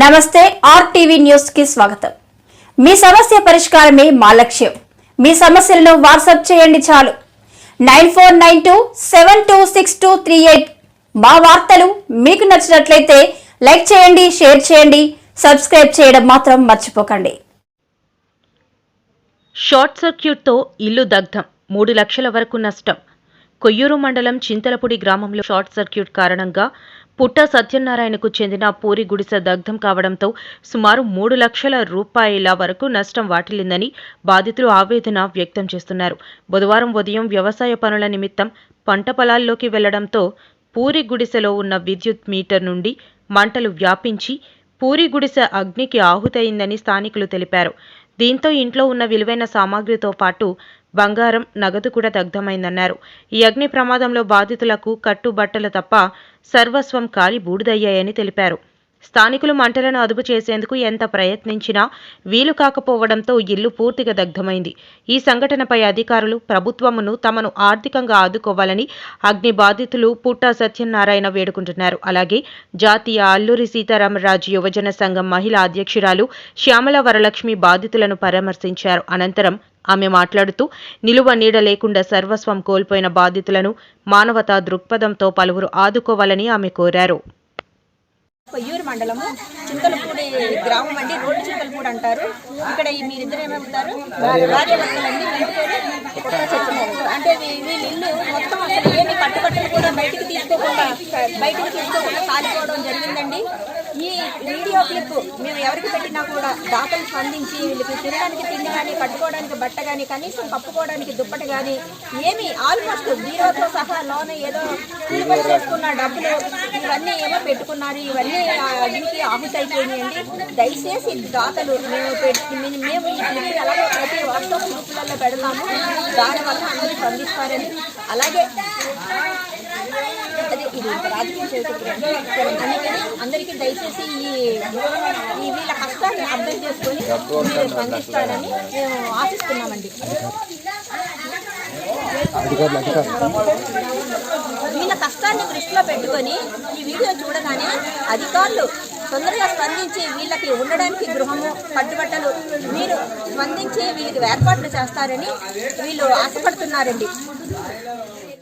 నమస్తే ఆర్టీవీ న్యూస్కి స్వాగతం. మీ సమస్య పరిష్కారమే మా లక్ష్యం. మీ సమస్యలను వాట్సాప్ చేయండి చాలు. Nine four nine two seven two six two three eight మా వార్తలు మీకు నచ్చినట్లయితే లైక్ చేయండి షేర్ చేయండి సబ్స్క్రైబ్ చేయడం మాత్రం మర్చిపోకండి. షార్ట్ సర్క్యూట్తో ఇల్లు దగ్ధం మూడు లక్షల వరకు నష్టం. కొయ్యూరు మండలం చింతలపూడి గ్రామంలో షార్ట్ సర్క్యూట్ కారణంగా పుట్ట సత్యనారాయణకు చెందిన పూరి గుడిసె దగ్ధం కావడంతో సుమారు మూడు లక్షల రూపాయల వరకు నష్టం వాటిల్లిందని బాధితులు ఆవేదన వ్యక్తం చేస్తున్నారు. బుధవారం ఉదయం వ్యవసాయ పనుల నిమిత్తం పంట పొలాల్లోకి వెళ్ళడంతో పూరి గుడిసెలో ఉన్న విద్యుత్ మీటర్ నుండి మంటలు వ్యాపించి పూరి గుడిసె అగ్నికి ఆహుతయిందని స్థానికులు తెలిపారు. దీంతో ఇంట్లో ఉన్న విలువైన సామాగ్రితో పాటు బంగారం నగదు కూడా దగ్ధమైందన్నారు. ఈ అగ్ని ప్రమాదంలో బాధితులకు కట్టుబట్టలు తప్ప సర్వస్వం కాలి బూడిదయ్యాయని తెలిపారు. స్థానికులు మంటలను అదుపు చేసేందుకు ఎంత ప్రయత్నించినా వీలు కాకపోవడంతో ఇల్లు పూర్తిగా దగ్ధమైంది. ఈ సంఘటనపై అధికారులు ప్రభుత్వమును తమను ఆర్థికంగా ఆదుకోవాలని అగ్ని బాధితులు పుట్ట సత్యనారాయణ వేడుకుంటున్నారు. అలాగే జాతీయ అల్లూరి సీతారామరాజు యువజన సంఘం మహిళా అధ్యక్షురాలు శ్యామల వరలక్ష్మి బాధితులను పరామర్శించారు. అనంతరం ఆమె మాట్లాడుతూ నిలువ నీడ లేకుండా సర్వస్వం కోల్పోయిన బాధితులను మానవతా దృక్పథంతో పలువురు ఆదుకోవాలని ఆమె కోరారు. కొయ్యూరు మండలము చింతలపూడి గ్రామం అండి. రోడ్డు చింతలపూడి అంటారు. ఇక్కడ ఈ మీరిద్దరు ఏమవుతారు? చచ్చిపోతారు అంటే వీళ్ళ ఇల్లు మొత్తం అసలు ఏమి కట్టుబట్టలు కూడా బయటికి తీసుకోకుండా బయటికి తీసుకోకుండా కాలిపోవడం జరిగిందండి. ఈ వీడియో క్లిప్ మేము ఎవరికి పెట్టినా కూడా దాతలు స్పందించి వీళ్ళకి తినడానికి తిండి కానీ కట్టుకోవడానికి బట్ట కానీ కనీసం కప్పుకోవడానికి దుప్పటి కానీ ఏమి ఆల్మోస్ట్ జీరోతో సహా లోన్ ఏదో కూలిపని చేసుకున్న డబ్బులు ఇవన్నీ ఏమో పెట్టుకున్నారు. ఇవన్నీ ఆ ఆఫీస్ అయిపోయినాయండి. దయచేసి దాతలు మేము పెట్టి మేము ఈ ఎలాగో ప్రతి వాట్సాప్ గ్రూపులలో పెడతాము. దానివల్ల అందరూ స్పందిస్తారని. అలాగే అదే ఇది రాజకీయ అందుకని అందరికీ దయచేసి ఈ ఈ వీళ్ళ కష్టాన్ని అర్థం చేసుకొని మీరు స్పందిస్తారని మేము ఆశిస్తున్నామండి. వీళ్ళ కష్టాన్ని దృష్టిలో పెట్టుకొని ఈ వీడియో చూడగానే అధికారులు తొందరగా స్పందించి వీళ్ళకి ఉండడానికి గృహము కట్టుబట్టలు మీరు స్పందించి వీళ్ళకి ఏర్పాట్లు చేస్తారని వీళ్ళు ఆశపడుతున్నారండి.